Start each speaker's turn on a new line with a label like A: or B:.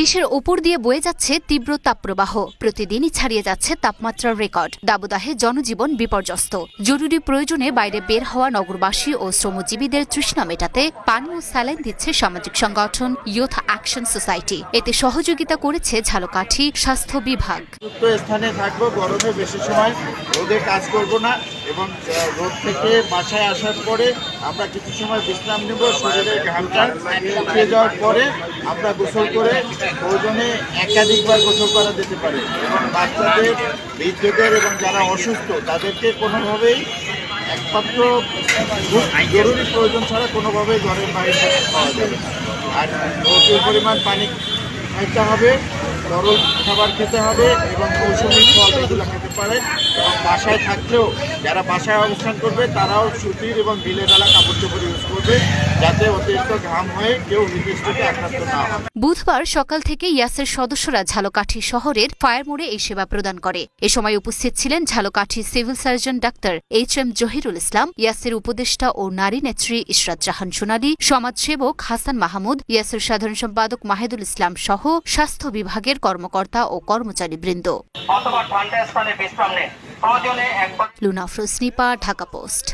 A: দেশের ওপর দিয়ে বয়ে যাচ্ছে তীব্র তাপপ্রবাহ। প্রতিদিনই ছাড়িয়ে যাচ্ছে তাপমাত্রার রেকর্ড। দাবদাহে জনজীবন বিপর্যস্ত। জরুরি প্রয়োজনে বাইরে বের হওয়া নগরবাসী ও শ্রমজীবীদের তৃষ্ণা মেটাতে পানি ও স্যালাইন দিচ্ছে সামাজিক সংগঠন ইউথ অ্যাকশন সোসাইটি। এতে সহযোগিতা করেছে ঝালকাঠি স্বাস্থ্য বিভাগ।
B: স্থানে থাকব, গরমে বেশি সময় রোদে কাজ করব না এবং রোদ থেকে বাসায় আসার পরে আমরা কিছু সময় বিশ্রাম নেব, শরীরের ঘামটা শুকিয়ে যাওয়ার পরে আমরা গোসল করে প্রয়োজনে একাধিকবার গোসল করা যেতে পারে বাচ্চাদের, বৃদ্ধদের এবং যারা অসুস্থ, তাদেরকে কোনোভাবেই একমাত্র জরুরি প্রয়োজন ছাড়া কোনোভাবেই ঘরের বাইরে পাওয়া যাবে। আর প্রচুর পরিমাণ পানি খাইতে হবে তরল খাবার খেতে হবে এবং মৌসুমি ফল এগুলো খেতে পারে, এবং বাসায় থাকলেও যারা বাসায় অবস্থান করবে, তারাও সুতির এবং ঢিলে ঢালা কাপড় চোপড় ইউজ করবে। যাতে অতিরিক্ত ঘাম হয়ে কেউ হিটস্ট্রোকে আক্রান্ত না হয়।
A: বুধবার সকাল থেকে ইয়াসের সদস্যরা ঝালকাঠি শহরের ফায়ার মোড়ে এই সেবা প্রদান করে। এ সময় উপস্থিত ছিলেন Jhalokathi civil surgeon doctor H M Zahirul Islam Yasir উপদেষ্টা ও নারী নেত্রী ইশরাত জাহান সোনালী সমাজসেবক হাসান মাহমুদ ইয়াসের সাধারণ সম্পাদক মাহেদুল ইসলাম সহ স্বাস্থ্য বিভাগের কর্মকর্তা ও কর্মচারীবৃন্দ। লুনা ফ্রোসনিপা ঢাকা পোস্ট।